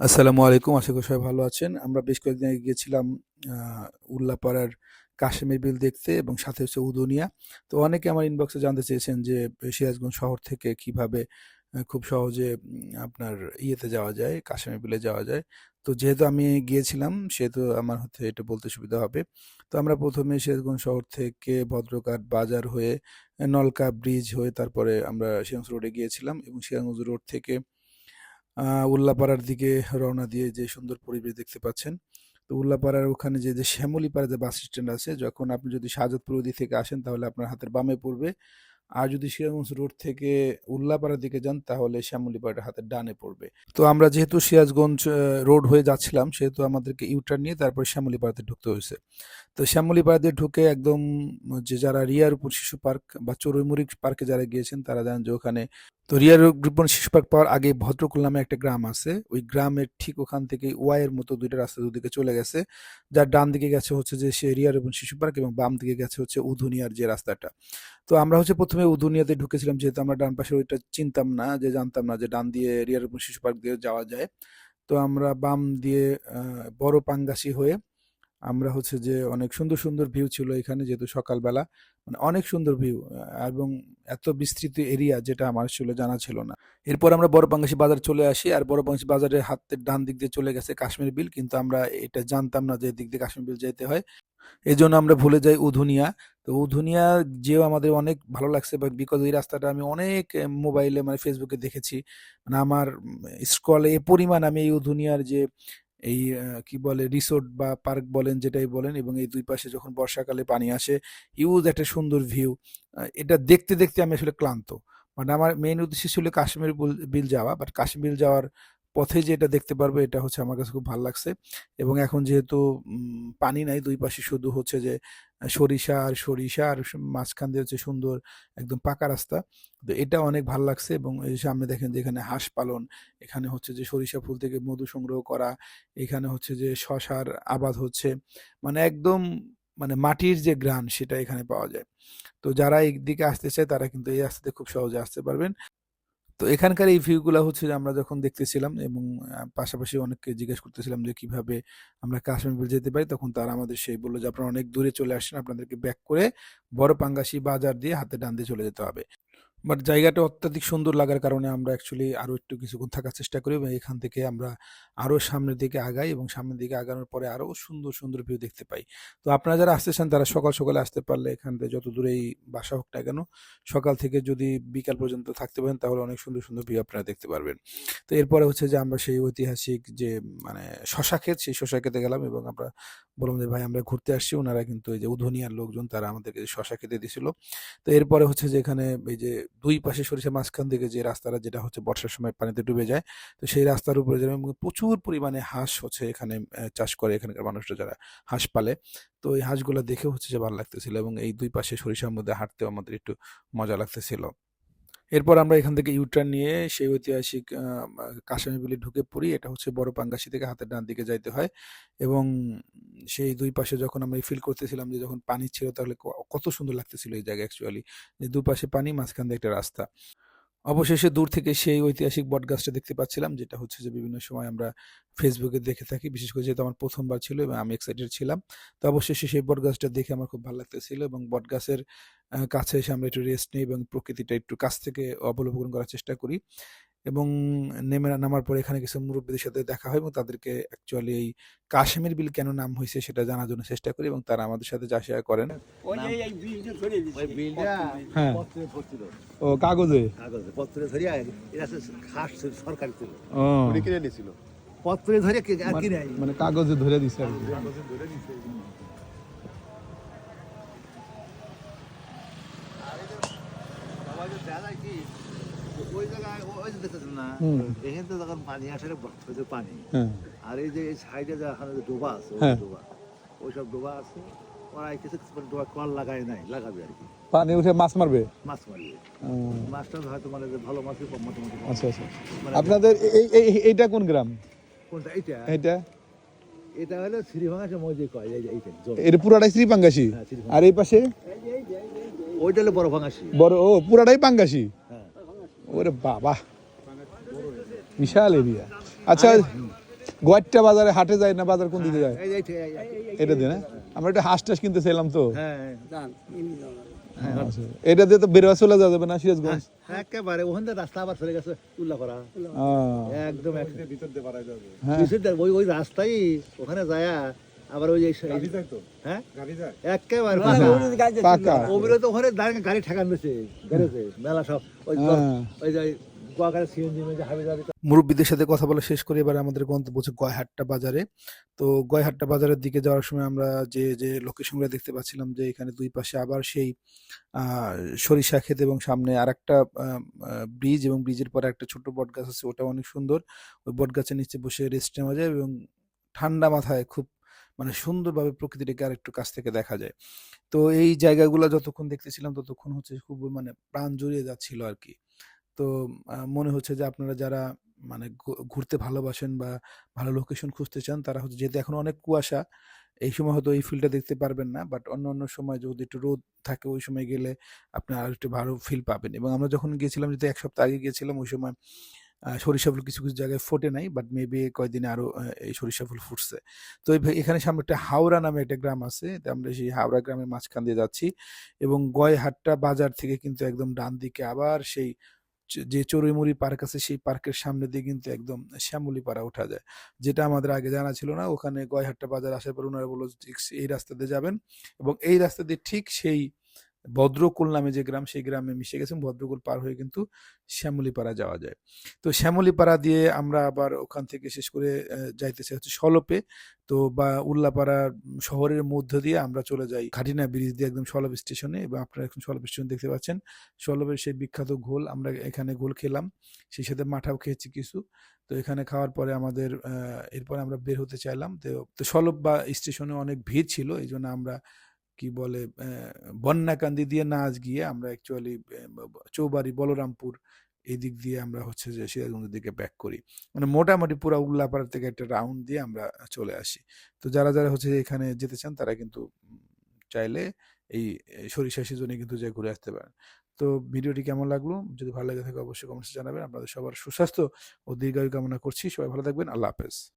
আসসালামু আলাইকুম, আশা করি সবাই ভালো আছেন। আমরা বেশ কয়েকদিন আগে গিয়েছিলাম উল্লাপাড়ার কাশেমের বিল দেখতে এবং সাথে হচ্ছে উদুনিয়া। তো অনেকে আমার ইনবক্সে জানতে চেয়েছেন যে, সিরাজগঞ্জ শহর থেকে কীভাবে খুব সহজে আপনার ইয়েতে যাওয়া যায়, কাশেমের বিলে যাওয়া যায়। তো যেহেতু আমি গিয়েছিলাম, সেহেতু আমার হচ্ছে এটা বলতে সুবিধা হবে। তো আমরা প্রথমে সিরাজগঞ্জ শহর থেকে ভদ্রঘাট বাজার হয়ে, নলকা ব্রিজ হয়ে তারপরে আমরা সিরাজগঞ্জ রোডে গিয়েছিলাম এবং সিরাজগঞ্জ রোড থেকে উল্লাপাড়ার দিকে রওনা দিয়ে যে সুন্দর পরিবেশ দেখতে পাচ্ছেন। তো উল্লাপাড়ার ওখানে যে যে শ্যামলীপাড়া যে বাস স্ট্যান্ড আছে, যখন আপনি যদি শাহজাদপুর ওই দিক থেকে আসেন, তাহলে আপনার হাতের বামে পড়বে। আর যদি সিরাজগঞ্জ রোড থেকে উল্লাপাড়ার দিকে যান, তাহলে শ্যামলীপাড়ার হাতের ডানে পড়বে। তো আমরা যেহেতু সিরাজগঞ্জ রোড হয়ে যাচ্ছিলাম, সেহেতু আমাদেরকে ইউটার্ন নিয়ে তারপর শ্যামলীপাড়াতে ঢুকতে হয়েছে। তো শ্যামলীপাড়াতে ঢুকে একদম যে যারা রিয়ার উপর শিশু পার্ক বা চড়ুইমুড়ি পার্কে যারা গিয়েছেন, তারা জানেন যে ওখানে তো গ্রুপন শিশু পার্ক পাওয়ার আগে ভদ্রকুল নামে একটা গ্রাম আছে। ওই গ্রামের ঠিক ওখান থেকে ওয়াইয়ের মতো দুইটা রাস্তা দুদিকে চলে গেছে। যার ডান দিকে গেছে হচ্ছে যে সে রিয়ার এবং শিশু পার্ক এবং বাম দিকে গেছে হচ্ছে উধুনিয়ার যে রাস্তাটা। তো আমরা হচ্ছে প্রথমে উধুনিয়াতে ঢুকেছিলাম যেহেতু আমরা ডান পাশে ওইটা চিনতাম না যে জানতাম না যে ডান দিয়ে রিয়ার এবং শিশু পার্ক দিয়ে যাওয়া যায়। তো আমরা বাম দিয়ে বড় পাঙ্গাসি হয়ে আমরা হচ্ছে যে অনেক সুন্দর সুন্দর ভিউ ছিল এখানে যেহেতু সকালবেলা। মানে অনেক সুন্দর ভিউ এবং এত বিস্তৃত এরিয়া যেটা আমার ছিল জানা ছিল না। এরপর আমরা বড় বাংলাদেশি বাজার চলে আসি, আর বড় বাংলাদেশি বাজারের হাতের ডান দিক দিয়ে চলে গেছে কাশ্মীর বিল, কিন্তু আমরা এটা জানতাম না যে এদিক দিয়ে কাশ্মীর বিল যেতে হয়। এই জন্য আমরা ভুলে যাই উধুনিয়া। তো উধুনিয়া যেও আমাদের অনেক ভালো লাগছে বা বিকজ এই রাস্তাটা আমি অনেক মোবাইলে মানে ফেসবুকে দেখেছি। মানে আমার স্কলে এ পরিমাণ আমি এই উধুনিয়ার যে এই কি বলে রিসোর্ট বা পার্ক বলেন, যেটাই বলেন, এবং এই দুই পাশে যখন বর্ষাকালে পানি আসে ইউজ একটা সুন্দর ভিউ এটা দেখতে দেখতে আমি আসলে ক্লান্ত। মানে আমার মেইন উদ্দেশ্য ছিল কাশ্মীর বিল যাওয়া বাট কাশ্মীর যাওয়ার পথে যে এটা দেখতে পারবে, এটা হচ্ছে আমার কাছে খুব ভালো লাগছে। এবং এখন যেহেতু পানি নাই, দুই পাশে শুধু হচ্ছে যে সরিষা আর সরিষা আর মাঝখান দিয়ে হচ্ছে সুন্দর একদম পাকা রাস্তা। তো এটা অনেক ভালো লাগছে এবং সামনে দেখেন যে এখানে হাঁস পালন, এখানে হচ্ছে যে সরিষা ফুল থেকে মধু সংগ্রহ করা, এখানে হচ্ছে যে শশার আবাদ হচ্ছে। মানে একদম মানে মাটির যে গ্রান সেটা এখানে পাওয়া যায়। তো যারা এই দিকে আসতে চায় তারা কিন্তু এই রাস্তাতে খুব সহজে আসতে পারবেন। তো এখানকার এই ভিউগুলো হচ্ছে আমরা যখন দেখতেছিলাম এবং পাশাপাশি অনেককে জিজ্ঞেস করতেছিলাম যে কীভাবে আমরা কাশ্মীর যেতে পারি, তখন তারা আমাদের সেই বলল যে আপনারা অনেক দূরে চলে আসছেন আপনাদেরকে ব্যাক করে বড় পাঙ্গাসি বাজার দিয়ে হাতে ডান দিয়ে চলে যেতে হবে। বাট জায়গাটা অত্যাধিক সুন্দর লাগার কারণে আমরা অ্যাকচুয়ালি আরও একটু কিছুক্ষণ থাকার চেষ্টা করি এবং এখান থেকে আমরা আরও সামনের দিকে আগাই এবং সামনের দিকে আগানোর পরে আরও সুন্দর সুন্দর ভিউ দেখতে পাই। তো আপনারা যারা আসতে চান, তারা সকাল, সকালে আসতে পারলে এখান থেকে যত দূরেই বাসা হোক না কেন, সকাল থেকে যদি বিকাল পর্যন্ত থাকতে পারেন, তাহলে অনেক সুন্দর সুন্দর ভিউ আপনারা দেখতে পারবেন। তো এরপরে হচ্ছে যে আমরা সেই ঐতিহাসিক যে মানে শশা ক্ষেত, সেই শশা খেতে গেলাম এবং আমরা বললাম যে, ভাই, আমরা ঘুরতে আসছি। ওনারা কিন্তু এই যে উধনিয়ার লোকজন, তারা আমাদেরকে শশা খেতে দিছিল। তো এরপরে হচ্ছে যে, এখানে এই যে দুই পাশে সরিষা মাঝখান থেকে যে রাস্তাটা, যেটা হচ্ছে বর্ষার সময় পানিতে ডুবে যায়, তো সেই রাস্তার উপরে যেরকম প্রচুর পরিমাণে হাঁস হচ্ছে এখানে চাষ করে এখানকার মানুষরা যারা হাঁস পালে। তো এই হাঁসগুলো দেখে হচ্ছে যে ভালো লাগতেছিল এবং এই দুই পাশে সরিষার মধ্যে হাঁটতেও আমাদের একটু মজা লাগতেছিল। এরপর আমরা এখান থেকে ইউটার্ন নিয়ে সেই ঐতিহাসিক আহ, কাশামি বিলে ঢুকে পড়ি। এটা হচ্ছে বড় পাঙ্গাসি থেকে হাতের ডান দিকে যাইতে হয়। এবং সেই দুই পাশে যখন আমরা ফিল করতেছিলাম যে যখন পানি ছিল তাহলে কত সুন্দর লাগতেছিল এই জায়গা অ্যাকচুয়ালি যে দুপাশে পানি মাঝখান দিয়ে একটা রাস্তা। অবশেষে দূর থেকে সেই ঐতিহাসিক বটগাছটা দেখতে পাচ্ছিলাম যেটা হচ্ছে যে বিভিন্ন সময় আমরা ফেসবুকে দেখে থাকি। বিশেষ করে যেহেতু আমার প্রথমবার ছিল এবং আমি এক্সাইটেড ছিলাম। তো অবশেষে সেই বটগাছটা দেখে আমার খুব ভালো লাগতেছিল এবং বটগাছের কাছে এসে আমরা একটু রেস্ট নিই এবং প্রকৃতিটা একটু কাছ থেকে অবলোকন করার চেষ্টা করি। এবং নেমে নামার পরে এখানে কিছু মুরব্বীদের সাথে দেখা হয় এবং তাদেরকে অ্যাকচুয়ালি এই কাশ্মীর বিল কেন নাম হয়েছে সেটা জানার জন্য চেষ্টা করি এবং তারা আমাদের সাথে যা শেয়ার করেন। ওই যে এই বিলটা ধরিয়ে দিছে। ওই বিলটা হ্যাঁ। ও কাগজে? কাগজে পত্রে ধরিয়া এরা খাস ছিল, সরকারি ছিল ও। উনি কিনে নিয়েছিল পত্রে ধরে কে- আর কি নাই মানে কাগজে ধরে দিছে যে দেখা যায় কি ওই না? যখন পানি আসে ওই পানি। আর এই যে সাইডে যে ডোবা আছে। ডোবা। ওইসব ডোবা আছে ওরা কিছু কিছু ডোবা কল লাগায় নাই লাগাবে আর কি। পানি উঠে মাছ মারবে? মাছ মারবে। মাছটা হয়তো মানে ভালো মাছ কম মাছ মাছ আচ্ছা আচ্ছা। মানে আপনাদের এই এই- এইটা কোন গ্রাম? কোনটা? এইটা? এইটা? এটা হলো শ্রীভাঙা মজে কয় এইটা। এটা পুরাটাই শ্রী পাঙ্গাসি হ্যাঁ। আর এই পাশে? ওইটা হলো বড় ভাঙাসি বড় ও পুরাটাই পাঙ্গাসি? ওরে বাবা। বিশাল এরিয়া আচ্ছা গোয়াট্টা বাজারে হাটে যায় না বাজার কোন দিকে যায়? এই- এই- এটা দিয়ে না? আমরা একটা হাঁস টাস কিনতে চাইলাম তো। হ্যাঁ আচ্ছা। এটা দিয়ে তো বেরোয়া চলে যাওয়া যাবে না সিরাজগঞ্জ? একেবারে। ওখান থেকে রাস্তা আবার চলে গেছে একদম ভিতর দিয়ে পারা যাবে হ্যাঁ। ওই ওই রাস্তাই ওখানে যায় আবার ওই যে হ্যাঁ? একেবারে পাকা। ওগুলো তো ওখানে দাঁড়িয়ে গাড়ি ঠেকান গ্যারেজে মেলা সব। ওই হ্যাঁ। ওই যে মুরব্বীদের সাথে কথা বলা শেষ করে এবার আমাদের গন্তব্য হচ্ছে গয়হাট্টা বাজারে। তো গয়হাট্টা বাজারের দিকে যাওয়ার সময় আমরা যে যে লোকেশনগুলো দেখতে পাচ্ছিলাম যে এখানে দুই পাশে আবার সেই আহ, সরিষা ক্ষেত এবং সামনে আর একটা ব্রিজ এবং ব্রিজের পরে একটা ছোট বট গাছ আছে ওটা অনেক সুন্দর। ওই বট গাছের নিচে বসে রেস্ট নেওয়া যায় এবং ঠান্ডা মাথায় খুব মানে সুন্দরভাবে প্রকৃতিটাকে আর একটু কাছ থেকে দেখা যায়। তো এই জায়গাগুলো যতক্ষণ দেখতেছিলাম, ততক্ষণ হচ্ছে খুব মানে প্রাণ জড়িয়ে যাচ্ছিল আর কি। তো মনে হচ্ছে যে আপনারা যারা মানে ঘুরতে ভালোবাসেন বা ভালো লোকেশন খুঁজতে চান, তারা হচ্ছে যেহেতু এখন অনেক কুয়াশা, এই সময় হয়তো এই ফিলটা দেখতে পারবেন না বাট অন্য অন্য সময় যদি একটু রোদ থাকে, ওই সময় গেলে আপনি আর একটু ভালো ফিল পাবেন। এবং আমরা যখন গিয়েছিলাম যদি এক সপ্তাহ আগে গিয়েছিলাম, ওই সময় সরিষা ফুল কিছু কিছু জায়গায় ফোটে নাই বাট মেবি কয়েকদিনে আরও আহ, এই সরিষা ফুল ফুটছে। তো এখানে সামনে একটা হাওড়া নামে একটা গ্রাম আছে আমরা সেই হাওড়া গ্রামের মাঝখান দিয়ে যাচ্ছি এবং গয়হাট্টা বাজার থেকে কিন্তু একদম ডান দিকে আবার সেই যে চড়ুইমুড়ি পার্ক আছে সেই পার্কের সামনে দিয়ে কিন্তু একদম শ্যামলী পাড়া ওঠা যায় যেটা আমাদের আগে জানা ছিল না। ওখানে গয়হাট্টা বাজার আসার পর ওনারা বলল এই রাস্তা দিয়ে যাবেন। এবং এই রাস্তা দিয়ে ঠিক সেই ভদ্রকুল নামে যে গ্রাম, সেই গ্রামে মিশে গেছেন ভদ্রকুল পার হয়ে কিন্তু শ্যামলিপাড়া যাওয়া যায়। তো শ্যামলিপাড়া দিয়ে আমরা আবার ওখান থেকে শেষ করে যাইতেছে হচ্ছে সলপে। তো বা উল্লাপাড়া শহরের মধ্য দিয়ে আমরা চলে যাই খাটিনা ব্রিজ দিয়ে একদম সলপ স্টেশনে। এবং আপনারা এখন সলপ স্টেশন দেখতে পাচ্ছেন। সলপের সেই বিখ্যাত ঘোল, আমরা এখানে ঘোল খেলাম। সেই সাথে মাঠাও খেয়েছি কিছু। তো এখানে খাওয়ার পরে আমাদের এরপরে আমরা বের হতে চাইলাম। তো তো সলপ বা স্টেশনে অনেক ভিড় ছিল। এই জন্য আমরা কি বলে বন্যাকান্দি দিয়ে না আজ গিয়ে আমরা অ্যাকচুয়ালি চৌবাড়ি, বলরামপুর এই দিক দিয়ে আমরা হচ্ছে যে সিরাজগঞ্জের দিকে ব্যাক করি। মানে মোটামুটি পুরো উল্লাপাড়া থেকে একটা রাউন্ড দিয়ে আমরা চলে আসি। তো যারা যারা হচ্ছে এখানে যেতে চান তারা কিন্তু চাইলে এই এই সরিষা সিজনে কিন্তু যে ঘুরে আসতে পারেন। তো ভিডিওটি কেমন লাগল? যদি ভালো লাগে থাকে অবশ্যই কমেন্টসে জানাবেন। আপনাদের সবার সুস্বাস্থ্য ও দীর্ঘায়ু কামনা করছি। সবাই ভালো থাকবেন। আল্লাহ হাফেজ।